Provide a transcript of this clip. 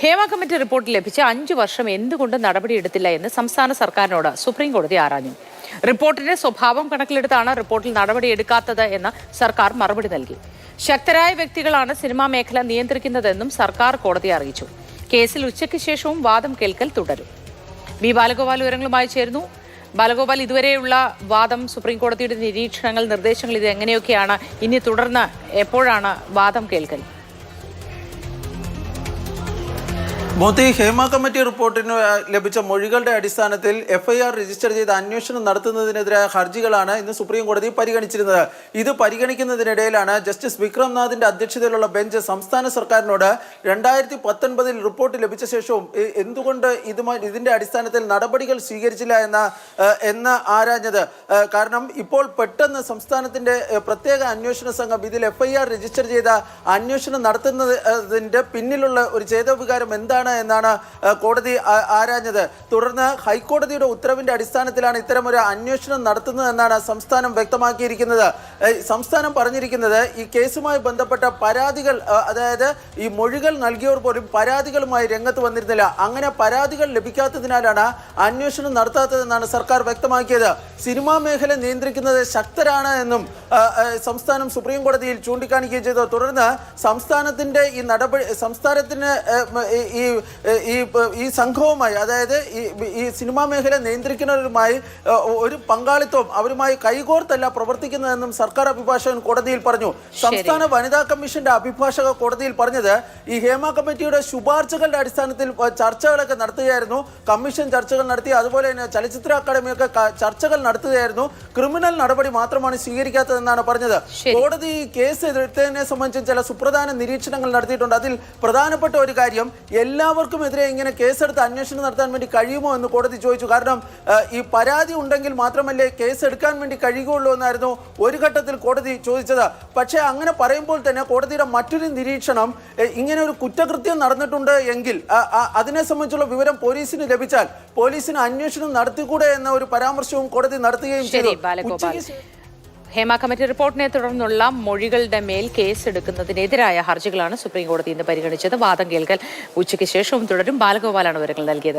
Hema committee report ലഭിച്ച അഞ്ചു വർഷം എന്തുകൊണ്ട് നടപടിയെടുത്തില്ല എന്ന് സംസ്ഥാന സർക്കാരിനോട് സുപ്രീം കോടതി ആരാഞ്ഞു. റിപ്പോർട്ടിന്റെ സ്വഭാവം കണക്കിലെടുത്താണ് റിപ്പോർട്ടിൽ നടപടിയെടുക്കാത്തത് എന്ന് സർക്കാർ മറുപടി നൽകി. ശക്തരായ വ്യക്തികളാണ് സിനിമാ മേഖല നിയന്ത്രിക്കുന്നതെന്നും സർക്കാർ കോടതി അറിയിച്ചു. കേസിൽ ഉച്ചയ്ക്ക് ശേഷവും വാദം കേൾക്കൽ തുടരും. വി ബാലഗോപാൽ വിവരങ്ങളുമായി ചേരുന്നു. ബാലഗോപാൽ ഇതുവരെയുള്ള വാദം സുപ്രീം കോടതിയുടെ നിരീക്ഷണങ്ങൾ നിർദ്ദേശങ്ങൾ ഇത് എങ്ങനെയൊക്കെയാണ്? ഇനി തുടർന്ന് എപ്പോഴാണ് വാദം കേൾക്കൽ? മോദി ഹേമ കമ്മിറ്റി റിപ്പോർട്ടിന് ലഭിച്ച മൊഴികളുടെ അടിസ്ഥാനത്തിൽ എഫ്ഐആർ രജിസ്റ്റർ ചെയ്ത് അന്വേഷണം നടത്തുന്നതിനെതിരായ ഹർജികളാണ് ഇന്ന് സുപ്രീം കോടതി പരിഗണിച്ചിരുന്നത്. ഇത് പരിഗണിക്കുന്നതിനിടയിലാണ് ജസ്റ്റിസ് വിക്രംനാഥിന്റെ അധ്യക്ഷതയിലുള്ള ബെഞ്ച് സംസ്ഥാന സർക്കാരിനോട് രണ്ടായിരത്തി പത്തൊൻപതിൽ റിപ്പോർട്ട് ലഭിച്ച ശേഷവും എന്തുകൊണ്ട് ഇതുമായി ഇതിന്റെ അടിസ്ഥാനത്തിൽ നടപടികൾ സ്വീകരിച്ചില്ല എന്ന എന്ന് ആരാഞ്ഞത്? കാരണം ഇപ്പോൾ പെട്ടെന്ന് സംസ്ഥാനത്തിന്റെ പ്രത്യേക അന്വേഷണ സംഘം ഇതിൽ എഫ്ഐആർ രജിസ്റ്റർ ചെയ്ത അന്വേഷണം നടത്തുന്നതിന്റെ പിന്നിലുള്ള ഒരു ചേതോവികാരം എന്താണ് എന്നാണ് കോടതി ആരാഞ്ഞത്? തുടർന്ന് ഹൈക്കോടതിയുടെ ഉത്തരവിന്റെ അടിസ്ഥാനത്തിലാണ് ഇത്തരമൊരു അന്വേഷണം നടത്തുന്നതെന്നാണ് സംസ്ഥാനം വ്യക്തമാക്കിയിരിക്കുന്നത്. സംസ്ഥാനം പറഞ്ഞിരിക്കുന്നത് ഈ കേസുമായി ബന്ധപ്പെട്ട പരാതികൾ അതായത് ഈ മൊഴികൾ നൽകിയവർ പോലും പരാതികളുമായി രംഗത്ത് വന്നിരുന്നില്ല. അങ്ങനെ പരാതികൾ ലഭിക്കാത്തതിനാലാണ് അന്വേഷണം നടത്താത്തതെന്നാണ് സർക്കാർ വ്യക്തമാക്കിയത്. സിനിമാ മേഖല നിയന്ത്രിക്കുന്നത് ശക്തരാണ് എന്നും സംസ്ഥാനം സുപ്രീം കോടതിയിൽ ചൂണ്ടിക്കാണിക്കുകയും ചെയ്തു. തുടർന്ന് സംസ്ഥാനത്തിന്റെ ഈ നടപടി സംസ്ഥാനത്തിന് ഈ- ഈ ഈ സംഘവുമായി അതായത് ഈ ഈ സിനിമാ മേഖല നിയന്ത്രിക്കുന്നവരുമായി ഒരു പങ്കാളിത്തവും അവരുമായി കൈകോർത്തല്ല പ്രവർത്തിക്കുന്നതെന്നും സർക്കാർ അഭിഭാഷകൻ കോടതിയിൽ പറഞ്ഞു. സംസ്ഥാന വനിതാ കമ്മീഷന്റെ അഭിഭാഷക കോടതിയിൽ പറഞ്ഞത് ഈ ഹേമ കമ്മിറ്റിയുടെ ശുപാർശകളുടെ അടിസ്ഥാനത്തിൽ ചർച്ചകളൊക്കെ നടത്തുകയായിരുന്നു. കമ്മീഷൻ ചർച്ചകൾ നടത്തി അതുപോലെ തന്നെ ചലച്ചിത്ര അക്കാദമിയൊക്കെ ചർച്ചകൾ നടത്തുകയായിരുന്നു. ക്രിമിനൽ നടപടി മാത്രമാണ് സ്വീകരിക്കാത്തതെന്നാണ് പറഞ്ഞത്. കോടതി ഈ കേസ് എതിർത്തതിനെ സംബന്ധിച്ച് ചില സുപ്രധാന നിരീക്ഷണങ്ങൾ നടത്തിയിട്ടുണ്ട്. അതിൽ പ്രധാനപ്പെട്ട ഒരു കാര്യം എല്ലാവർക്കും എതിരെ ഇങ്ങനെ കേസെടുത്ത് അന്വേഷണം നടത്താൻ വേണ്ടി കഴിയുമോ എന്ന് കോടതി ചോദിച്ചു. കാരണം ഈ പരാതി ഉണ്ടെങ്കിൽ മാത്രമല്ലേ കേസ് എടുക്കാൻ വേണ്ടി കഴിയുകയുള്ളൂ എന്നായിരുന്നു ഒരു ഘട്ടത്തിൽ കോടതി ചോദിച്ചത്. പക്ഷേ അങ്ങനെ പറയുമ്പോൾ തന്നെ കോടതിയുടെ മറ്റൊരു നിരീക്ഷണം ഇങ്ങനെ ഒരു കുറ്റകൃത്യം നടന്നിട്ടുണ്ട് എങ്കിൽ അതിനെ സംബന്ധിച്ചുള്ള വിവരം പോലീസിന് ലഭിച്ചാൽ പോലീസിന് അന്വേഷണം നടത്തിക്കൂടെ എന്ന ഒരു പരാമർശവും കോടതി നടത്തുകയും ചെയ്തു. ഹേമ കമ്മിറ്റി റിപ്പോർട്ടിനെ തുടർന്നുള്ള മൊഴികളുടെ മേൽ കേസെടുക്കുന്നതിനെതിരായ ഹർജികളാണ് സുപ്രീം കോടതി ഇന്ന് പരിഗണിച്ചത്. വാദം കേൾക്കൽ ഉച്ചയ്ക്ക് ശേഷവും തുടരും. ബാലഗോപാലാണ് വിവരങ്ങൾ നൽകിയത്.